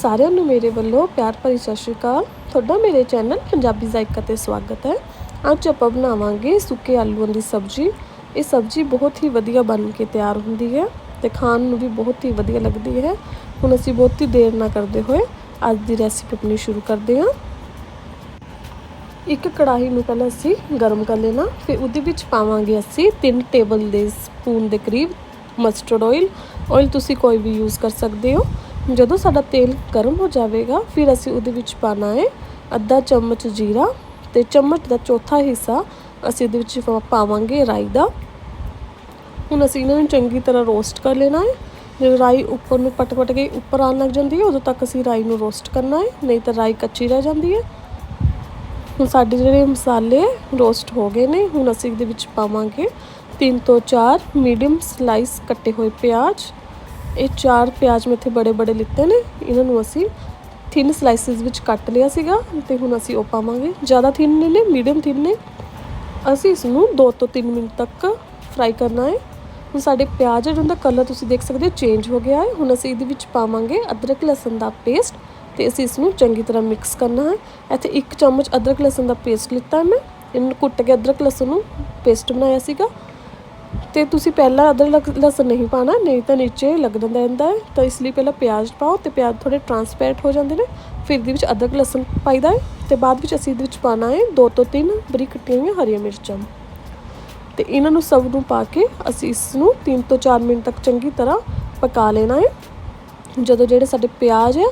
ਸਾਰਿਆਂ ਨੂੰ ਮੇਰੇ ਵੱਲੋਂ ਪਿਆਰ ਭਰੀ ਸਤਿ ਸ਼੍ਰੀ ਅਕਾਲ। ਤੁਹਾਡਾ ਮੇਰੇ ਚੈਨਲ ਪੰਜਾਬੀ ਜ਼ਾਇਕਾ ਤੇ ਸਵਾਗਤ ਹੈ। ਅੱਜ ਆਪਾਂ ਬਣਾਵਾਂਗੇ ਸੁੱਕੇ ਆਲੂਆਂ ਦੀ ਸਬਜ਼ੀ। ਇਹ ਸਬਜ਼ੀ ਬਹੁਤ ਹੀ ਵਧੀਆ ਬਣ ਕੇ ਤਿਆਰ ਹੁੰਦੀ ਹੈ ਤੇ ਖਾਣ ਨੂੰ ਵੀ ਬਹੁਤ ਹੀ ਵਧੀਆ ਲੱਗਦੀ ਹੈ। ਹੁਣ ਅਸੀਂ ਬਹੁਤੀ ਦੇਰ ਨਾ ਕਰਦੇ ਹੋਏ ਅੱਜ ਦੀ ਰੈਸਿਪੀ ਆਪਣੀ ਸ਼ੁਰੂ ਕਰਦੇ ਹਾਂ। ਇੱਕ ਕੜਾਹੀ ਨੂੰ ਪਹਿਲਾਂ ਅਸੀਂ ਗਰਮ ਕਰ ਲੈਣਾ, ਫਿਰ ਉਹਦੇ ਵਿੱਚ ਪਾਵਾਂਗੇ ਅਸੀਂ 3 ਟੇਬਲ ਦੇ ਸਪੂਨ ਦੇ ਕਰੀਬ ਮਸਟਰਡ ਆਇਲ ਆਇਲ ਤੁਸੀਂ ਕੋਈ ਵੀ ਯੂਜ਼ ਕਰ ਸਕਦੇ ਹੋ। ਜਦੋਂ ਸਾਡਾ ਤੇਲ ਗਰਮ ਹੋ ਜਾਵੇਗਾ, ਫਿਰ ਅਸੀਂ ਉਹਦੇ ਵਿੱਚ ਪਾਣਾ ਹੈ ਅੱਧਾ ਚਮਚ ਜੀਰਾ ਤੇ ਚਮਚ ਦਾ ਚੌਥਾ ਹਿੱਸਾ ਅਸੀਂ ਇਹਦੇ ਵਿੱਚ ਪਾਵਾਂਗੇ ਰਾਈ ਦਾ। ਹੁਣ ਅਸੀਂ ਇਹਨਾਂ ਨੂੰ ਚੰਗੀ ਤਰ੍ਹਾਂ ਰੋਸਟ ਕਰ ਲੈਣਾ ਹੈ। ਜਦੋਂ ਰਾਈ ਉੱਪਰ ਨੂੰ ਪਟ ਪਟ ਕੇ ਉੱਪਰ ਆਉਣ ਲੱਗ ਜਾਂਦੀ ਹੈ, ਉਦੋਂ ਤੱਕ ਅਸੀਂ ਰਾਈ ਨੂੰ ਰੋਸਟ ਕਰਨਾ ਹੈ, ਨਹੀਂ ਤਾਂ ਰਾਈ ਕੱਚੀ ਰਹਿ ਜਾਂਦੀ ਹੈ। ਹੁਣ ਸਾਡੇ ਜਿਹੜੇ ਮਸਾਲੇ ਰੋਸਟ ਹੋ ਗਏ ਨੇ, ਹੁਣ ਅਸੀਂ ਇਹਦੇ ਵਿੱਚ ਪਾਵਾਂਗੇ 3 ਤੋਂ 4 ਮੀਡੀਅਮ ਸਲਾਈਸ ਕੱਟੇ ਹੋਏ ਪਿਆਜ਼ ਇਹ ਚਾਰ ਪਿਆਜ਼ ਮੈਂ ਇੱਥੇ ਬੜੇ ਬੜੇ ਲਿੱਤੇ ਨੇ। ਇਹਨਾਂ ਨੂੰ ਅਸੀਂ ਥਿਨ ਸਲਾਈਸਿਸ ਵਿੱਚ ਕੱਟ ਲਿਆ ਸੀਗਾ ਤੇ ਹੁਣ ਅਸੀਂ ਉਹ ਪਾਵਾਂਗੇ। ਜ਼ਿਆਦਾ ਥਿਨ ਨਹੀਂ ਨੇ, ਮੀਡੀਅਮ ਥਿਨ ਨੇ। ਅਸੀਂ ਇਸ ਨੂੰ 2 ਤੋਂ 3 ਮਿੰਟ ਤੱਕ ਫਰਾਈ ਕਰਨਾ ਹੈ। ਹੁਣ ਸਾਡੇ ਪਿਆਜ਼ ਜਿਹੜਾ ਦਾ ਕਲਰ ਤੁਸੀਂ ਦੇਖ ਸਕਦੇ ਹੋ ਚੇਂਜ ਹੋ ਗਿਆ ਹੈ। ਹੁਣ ਅਸੀਂ ਇਹਦੇ ਵਿੱਚ ਪਾਵਾਂਗੇ ਅਦਰਕ ਲਸਣ ਦਾ ਪੇਸਟ ਤੇ ਅਸੀਂ ਇਸ ਨੂੰ ਚੰਗੀ ਤਰ੍ਹਾਂ ਮਿਕਸ ਕਰਨਾ ਹੈ। ਇੱਥੇ 1 ਚਮਚ ਅਦਰਕ ਲਸਣ ਦਾ ਪੇਸਟ ਲਿੱਤਾ ਮੈਂ। ਇਹਨੂੰ ਕੁੱਟ ਕੇ ਅਦਰਕ ਲਸਣ ਨੂੰ ਪੇਸਟ ਬਣਾਇਆ ਸੀਗਾ। ਤੇ ਤੁਸੀਂ ਪਹਿਲਾਂ ਅਦਰਕ ਲਸਣ ਨਹੀਂ ਪਾਣਾ ਨਹੀਂ ਤਾਂ ਨੀਚੇ ਲੱਗ ਜਾਂਦਾ ਰਹਿੰਦਾ ਹੈ ਤਾਂ ਇਸ ਲਈ ਪਹਿਲਾਂ ਪਿਆਜ਼ ਪਾਓ ਤੇ ਪਿਆਜ਼ ਥੋੜੇ ਟਰਾਂਸਪੇਰੈਂਟ ਹੋ ਜਾਂਦੇ ਨੇ, ਫਿਰ ਇਹਦੇ ਵਿੱਚ ਅਦਰਕ, ਲਸਣ ਪਾਈਦਾ ਹੈ ਤੇ ਬਾਅਦ ਵਿੱਚ ਅਸੀਂ ਇਹਦੇ ਵਿੱਚ ਪਾਣਾ ਹੈ ਦੋ ਤੋਂ ਤਿੰਨ ਬਰੀਕ ਕੱਟੀਆਂ ਹੋਈਆਂ ਹਰੀਆਂ ਮਿਰਚਾਂ। ਤੇ ਇਹਨਾਂ ਨੂੰ ਸਭ ਨੂੰ ਪਾ ਕੇ ਅਸੀਂ ਇਸ ਨੂੰ 3 ਤੋਂ 4 ਮਿੰਟ ਤੱਕ ਚੰਗੀ ਤਰ੍ਹਾਂ ਪਕਾ ਲੈਣਾ ਹੈ। ਜਦੋਂ ਜਿਹੜੇ ਸਾਡੇ ਪਿਆਜ਼ ਹੈ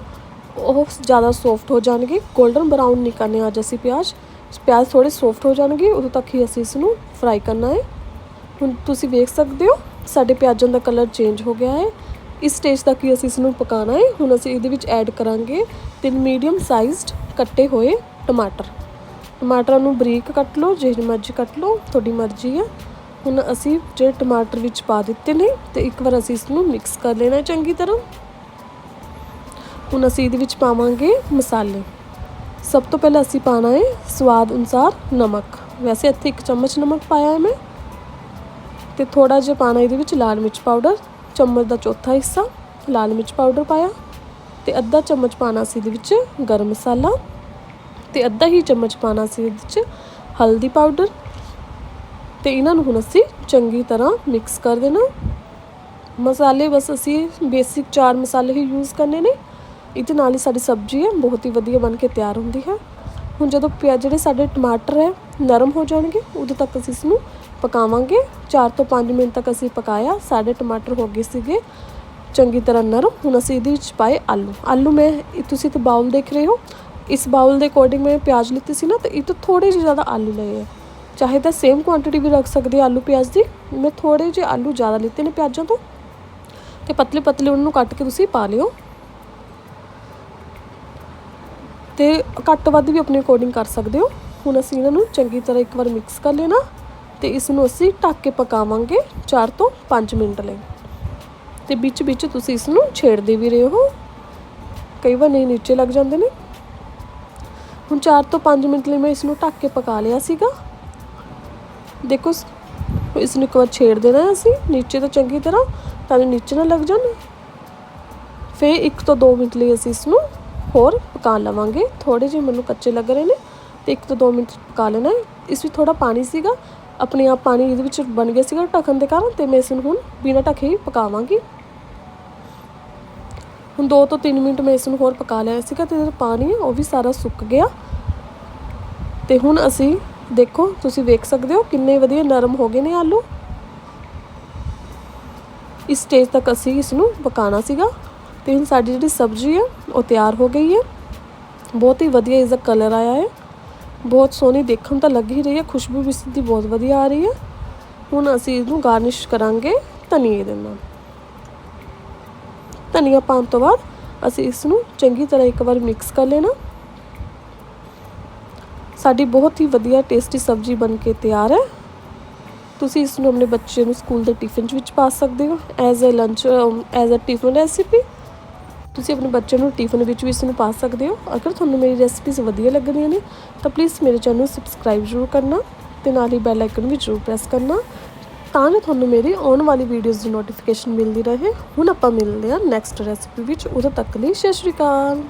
ਉਹ ਜ਼ਿਆਦਾ ਸੌਫਟ ਹੋ ਜਾਣਗੇ 골ਡਨ ਬਰਾਊਨ ਨਹੀਂ ਕਰਨੇ ਅੱਜ ਅਸੀਂ ਪਿਆਜ਼ ਪਿਆਜ਼ ਥੋੜੇ ਸੌਫਟ ਹੋ ਜਾਣਗੇ, ਉਦੋਂ ਤੱਕ ਹੀ ਅਸੀਂ ਇਸ ਨੂੰ ਫਰਾਈ ਕਰਨਾ ਹੈ। ਹੁਣ ਤੁਸੀਂ ਵੇਖ ਸਕਦੇ ਹੋ, ਸਾਡੇ ਪਿਆਜ਼ਾਂ ਦਾ ਕਲਰ ਚੇਂਜ ਹੋ ਗਿਆ ਹੈ। ਇਸ ਸਟੇਜ ਤੱਕ ਹੀ ਅਸੀਂ ਇਸ ਨੂੰ ਪਕਾਉਣਾ ਹੈ। ਹੁਣ ਅਸੀਂ ਇਹਦੇ ਵਿੱਚ ਐਡ ਕਰਾਂਗੇ ਤਿੰਨ ਮੀਡੀਅਮ ਸਾਈਜ਼ਡ ਕੱਟੇ ਹੋਏ ਟਮਾਟਰ। ਟਮਾਟਰਾਂ ਨੂੰ ਬਰੀਕ ਕੱਟ ਲਓ ਜਿਹੀ ਮਰਜ਼ੀ ਕੱਟ ਲਓ, ਤੁਹਾਡੀ ਮਰਜ਼ੀ ਹੈ। ਹੁਣ ਅਸੀਂ ਜਿਹੜੇ ਟਮਾਟਰ ਵਿੱਚ ਪਾ ਦਿੱਤੇ ਨੇ ਤੇ ਇੱਕ ਵਾਰ ਅਸੀਂ ਇਸ ਨੂੰ ਮਿਕਸ ਕਰ ਲੈਣਾ ਚੰਗੀ ਤਰ੍ਹਾਂ। ਹੁਣ ਅਸੀਂ ਇਹਦੇ ਵਿੱਚ ਪਾਵਾਂਗੇ ਮਸਾਲੇ। ਸਭ ਤੋਂ ਪਹਿਲਾਂ ਅਸੀਂ ਪਾਣਾ ਹੈ ਸਵਾਦ ਅਨੁਸਾਰ ਨਮਕ। ਵੈਸੇ ਇੱਥੇ ਇੱਕ ਚਮਚ ਨਮਕ ਪਾਇਆ ਹੈ ਮੈਂ। ਤੇ ਥੋੜਾ ਜਿਹਾ ਪਾਣਾ ਇਹਦੇ ਵਿੱਚ ਲਾਲ ਮਿਰਚ ਪਾਊਡਰ ਚਮਚ ਦਾ ਚੌਥਾ ਹਿੱਸਾ, ਲਾਲ ਮਿਰਚ ਪਾਊਡਰ ਪਾਇਆ ਤੇ ਅੱਧਾ ਚਮਚ ਪਾਣਾ ਸੀ ਇਹਦੇ ਵਿੱਚ ਗਰਮ ਮਸਾਲਾ ਤੇ ਅੱਧਾ ਹੀ ਚਮਚ ਪਾਣਾ ਸੀ ਇਹਦੇ ਵਿੱਚ ਹਲਦੀ ਪਾਊਡਰ ਤੇ ਇਹਨਾਂ ਨੂੰ ਹੁਣ ਅਸੀਂ ਚੰਗੀ ਤਰ੍ਹਾਂ ਮਿਕਸ ਕਰ ਦੇਣਾ। ਮਸਾਲੇ ਬਸ ਅਸੀਂ ਬੇਸਿਕ ਚਾਰ ਮਸਾਲੇ ਹੀ ਯੂਜ਼ ਕਰਨੇ ਨੇ। ਇਹਦੇ ਨਾਲ ਹੀ ਸਾਡੀ ਸਬਜ਼ੀ ਹੈ, ਬਹੁਤ ਹੀ ਵਧੀਆ ਬਣ ਕੇ ਤਿਆਰ ਹੁੰਦੀ ਹੈ। ਹੁਣ ਜਦੋਂ ਪਿਆ ਜਿਹੜੇ ਸਾਡੇ ਟਮਾਟਰ ਹੈ, ਨਰਮ ਹੋ ਜਾਣਗੇ, ਉਦੋਂ ਤੱਕ ਅਸੀਂ ਇਸ ਨੂੰ ਪਕਾਵਾਂਗੇ। 4 ਤੋਂ 5 ਮਿੰਟ ਤੱਕ ਅਸੀਂ ਪਕਾਇਆ। ਸਾਡੇ ਟਮਾਟਰ ਹੋ ਗਏ ਸੀਗੇ। ਚੰਗੀ ਤਰ੍ਹਾਂ ਨਰਮ। ਹੁਣ ਅਸੀਂ ਇਹਦੇ ਵਿੱਚ ਪਾਏ ਆਲੂ। ਆਲੂ ਮੈਂ ਤੁਸੀਂ ਤੇ ਬਾਉਲ ਦੇਖ ਰਹੇ ਹੋ। ਇਸ ਬਾਉਲ ਦੇ ਅਕੋਰਡਿੰਗ ਮੈਂ ਪਿਆਜ਼ ਲਿੱਤੀ ਸੀ ਨਾ, ਤੇ ਇਹ ਤੋਂ ਥੋੜੇ ਜਿਹੇ ਜ਼ਿਆਦਾ ਆਲੂ ਲਏ ਹੈ ਚਾਹੇ ਤਾਂ ਸੇਮ ਕੁਆਂਟੀਟੀ ਵੀ ਰੱਖ ਸਕਦੇ ਆਲੂ ਪਿਆਜ਼ ਦੀ। ਮੈਂ ਥੋੜੇ ਜਿਹੇ ਆਲੂ ਜ਼ਿਆਦਾ ਲਿੱਤੇ ਨੇ ਪਿਆਜ਼ਾਂ ਤੋਂ। ਤੇ ਪਤਲੇ ਪਤਲੇ ਉਹਨਾਂ ਨੂੰ ਕੱਟ ਕੇ ਤੁਸੀਂ ਪਾ ਲਿਓ। ਤੇ ਘੱਟ ਵੱਧ ਵੀ ਆਪਣੇ ਅਕੋਰਡਿੰਗ ਕਰ ਸਕਦੇ ਹੋ। ਹੁਣ ਅਸੀਂ ਇਹਨਾਂ ਨੂੰ ਚੰਗੀ ਤਰ੍ਹਾਂ ਇੱਕ ਵਾਰ ਮਿਕਸ ਕਰ ਲੈਣਾ। ਤੇ ਇਸ ਨੂੰ ਅਸੀਂ ਢੱਕ ਕੇ ਪਕਾਵਾਂਗੇ 4 ਤੋਂ 5 ਮਿੰਟ ਲਈ। ਤੇ ਵਿੱਚ ਵਿੱਚ ਤੁਸੀਂ ਇਸ ਨੂੰ ਛੇੜਦੇ ਵੀ ਰਹੇ ਹੋ। ਕਈ ਵਾਰ ਨਹੀਂ ਨੀਚੇ ਲੱਗ ਜਾਂਦੇ ਨੇ। ਹੁਣ 4 ਤੋਂ 5 ਮਿੰਟ ਲਈ ਮੈਂ ਇਸ ਨੂੰ ਢੱਕ ਕੇ ਪਕਾ ਲਿਆ ਸੀਗਾ। ਦੇਖੋ ਇਸ ਨੂੰ ਇੱਕ ਵਾਰ ਛੇੜ ਦੇਣਾ ਅਸੀਂ। ਨੀਚੇ ਤੋਂ ਚੰਗੀ ਤਰ੍ਹਾਂ ਤਾਂ ਜੋ ਨੀਚੇ ਨਾ ਲੱਗ ਜਾਣ। ਫਿਰ 1 ਤੋਂ 2 ਮਿੰਟ ਲਈ ਅਸੀਂ ਇਸ ਨੂੰ ਹੋਰ ਪਕਾ ਲਵਾਂਗੇ। ਥੋੜੇ ਜਿਹੇ ਮੈਨੂੰ ਕੱਚੇ ਲੱਗ ਰਹੇ ਨੇ, ਤੇ 1 ਤੋਂ 2 ਮਿੰਟ ਪਕਾ ਲੈਣਾ ਇਸ ਵਿੱਚ ਥੋੜਾ ਪਾਣੀ ਸੀਗਾ। ਆਪਣੇ ਆਪ ਪਾਣੀ ਇਹਦੇ ਵਿੱਚ ਬਣ ਗਿਆ ਸੀਗਾ ਢੱਕਣ ਦੇ ਕਾਰਨ ਤੇ ਮੈਂ ਇਸ ਨੂੰ ਹੁਣ ਬਿਨਾਂ ਢੱਕੇ ਹੀ ਪਕਾਵਾਂਗੀ। ਹੁਣ 2 ਤੋਂ 3 ਮਿੰਟ ਮੈਂ ਇਸ ਨੂੰ ਹੋਰ ਪਕਾ ਲਿਆ ਸੀਗਾ ਤੇ ਜਿਹੜਾ ਪਾਣੀ ਹੈ ਉਹ ਵੀ ਸਾਰਾ ਸੁੱਕ ਗਿਆ। ਤੇ ਹੁਣ ਅਸੀਂ ਦੇਖੋ, ਤੁਸੀਂ ਵੇਖ ਸਕਦੇ ਹੋ ਕਿੰਨੇ ਵਧੀਆ ਨਰਮ ਹੋ ਗਏ ਨੇ ਆਲੂ। ਇਸ ਸਟੇਜ ਤੱਕ ਅਸੀਂ ਇਸ ਨੂੰ ਪਕਾਣਾ ਸੀਗਾ। ਤੇ ਹੁਣ ਸਾਡੀ ਜਿਹੜੀ ਸਬਜ਼ੀ ਹੈ ਉਹ ਤਿਆਰ ਹੋ ਗਈ ਹੈ। ਬਹੁਤ ਹੀ ਵਧੀਆ ਇਸ ਦਾ ਕਲਰ ਆਇਆ ਹੈ। ਬਹੁਤ ਸੋਹਣੀ ਦੇਖਣ ਤਾਂ ਲੱਗ ਹੀ ਰਹੀ ਹੈ, ਖੁਸ਼ਬੂ ਵੀ ਇਸ ਦੀ ਬਹੁਤ ਵਧੀਆ ਆ ਰਹੀ ਹੈ। ਹੁਣ ਅਸੀਂ ਇਹਨੂੰ ਗਾਰਨਿਸ਼ ਕਰਾਂਗੇ ਧਨੀਏ ਦੇ ਨਾਲ। ਧਨੀਆ ਪਾਉਣ ਤੋਂ ਬਾਅਦ ਅਸੀਂ ਇਸ ਨੂੰ ਚੰਗੀ ਤਰ੍ਹਾਂ ਇੱਕ ਵਾਰ ਮਿਕਸ ਕਰ ਲੈਣਾ। ਸਾਡੀ ਬਹੁਤ ਹੀ ਵਧੀਆ ਟੇਸਟੀ ਸਬਜ਼ੀ ਬਣ ਕੇ ਤਿਆਰ ਹੈ। ਤੁਸੀਂ ਇਸ ਨੂੰ ਆਪਣੇ ਬੱਚੇ ਨੂੰ ਸਕੂਲ ਦੇ ਟਿਫਿਨ ਵਿੱਚ ਪਾ ਸਕਦੇ ਹੋ। As a lunch as a tiffin recipe ਤੁਸੀਂ ਆਪਣੇ ਬੱਚੇ ਨੂੰ ਟਿਫਨ ਵਿੱਚ ਵੀ ਇਸ ਨੂੰ ਪਾ ਸਕਦੇ ਹੋ। ਅਗਰ ਤੁਹਾਨੂੰ ਮੇਰੀ ਰੈਸਪੀਜ਼ ਵਧੀਆ ਲੱਗਦੀਆਂ ਨੇ, ਤਾਂ ਪਲੀਜ਼ ਮੇਰੇ ਚੈਨਲ ਨੂੰ ਸਬਸਕ੍ਰਾਈਬ ਜ਼ਰੂਰ ਕਰਨਾ ਤੇ ਨਾਲ ਹੀ ਬੈਲ ਆਈਕਨ ਵੀ ਜ਼ਰੂਰ ਪ੍ਰੈਸ ਕਰਨਾ ਤਾਂ ਜੋ ਤੁਹਾਨੂੰ ਮੇਰੀ ਆਉਣ ਵਾਲੀ ਵੀਡੀਓਜ਼ ਦੀ ਨੋਟੀਫਿਕੇਸ਼ਨ ਮਿਲਦੀ ਰਹੇ। ਹੁਣ ਆਪਾਂ ਮਿਲਦੇ ਹਾਂ ਨੈਕਸਟ ਰੈਸਿਪੀ ਵਿੱਚ। ਉਦੋਂ ਤੱਕ ਲਈ ਸਤਿ ਸ਼੍ਰੀ ਅਕਾਲ।